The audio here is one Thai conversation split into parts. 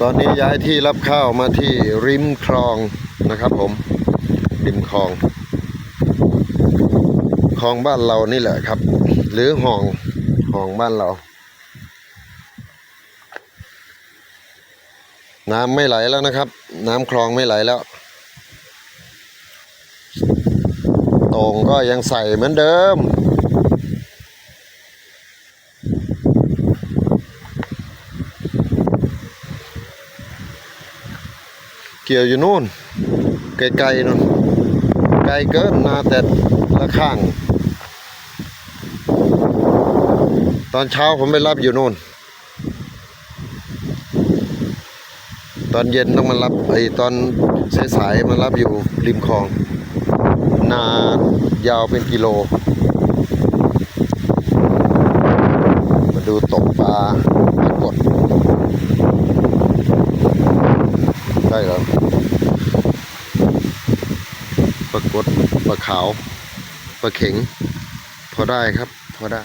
ตอนนี้ย้ายที่รับข้าวมาที่ริมคลองนะครับผม ริมคลอง คลองบ้านเรานี่แหละครับ หรือห้องห้องบ้านเรา น้ำไม่ไหลแล้วนะครับ น้ำคลองไม่ไหลแล้วต่งก็ยังใส่เหมือนเดิม กี่ยวอยู่นู่นไกลๆนู่นไกลเกินนาแต่ละข้าง ตอนเช้าผมไปรับอยู่นู่น ตอนเย็นต้องมารับไอ้ตอนสายๆมารับอยู่ริมคลอง นายาวเป็นกิโล มาดูตกปลาปรากฏใช่ครับ ปรากฏปลาขาวปลาเข็ง พอได้ครับ พอได้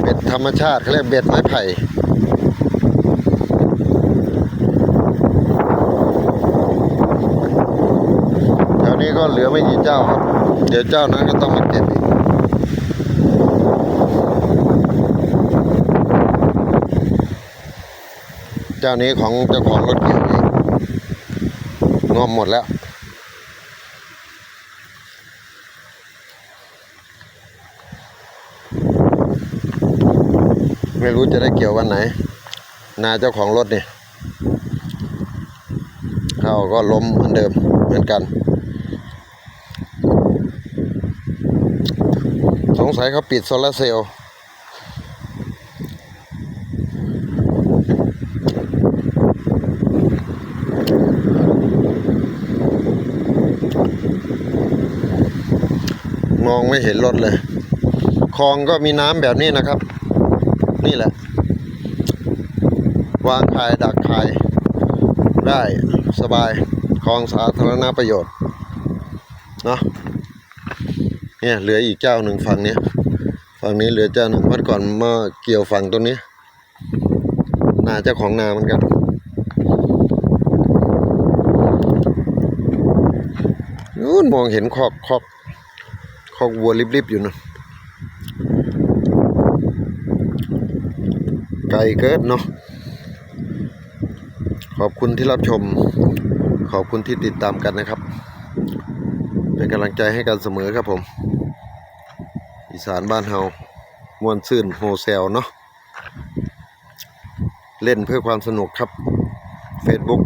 เบ็ดธรรมชาติเขาเรียกเบ็ดไม้ไผ่แถวนี้ก็เหลือไม่กี่เจ้าครับ เดี๋ยวเจ้านั้นก็ต้องมาเก็บ เจ้านี้ของเจ้าของรถเกี่ยวเองงอมหมดแล้ว ไม่รู้จะได้เกี่ยววันไหน นาเจ้าของรถเนี่ยเขาก็ล้มเหมือนเดิมเหมือนกัน สงสัยเขาปิดโซลาร์เซลล์ มองไม่เห็นรถเลยคลองก็มีน้ำแบบนี้นะครับ นี่แหละ วางคายดักคาย ได้สบายคลองสาธารณประโยชน์เนาะเนี่ยเหลืออีกเจ้าหนึ่งฝั่งนี้ฝั่งนี้เหลือเจ้าหนึ่งวันก่อนมาเกี่ยวฝั่งตรงนี้นาเจ้าของนาเหมือนกันนู่นมองเห็นคอกคอก คอกวัวริบๆอยู่นะไกลเกินเนาะขอบคุณที่รับชม ขอบคุณที่ติดตามกันนะครับ เป็นกำลังใจให้กันเสมอครับผม อีสานบ้านเฮามวนซื่นโฮเซลเนาะเล่นเพื่อความสนุกครับ Facebook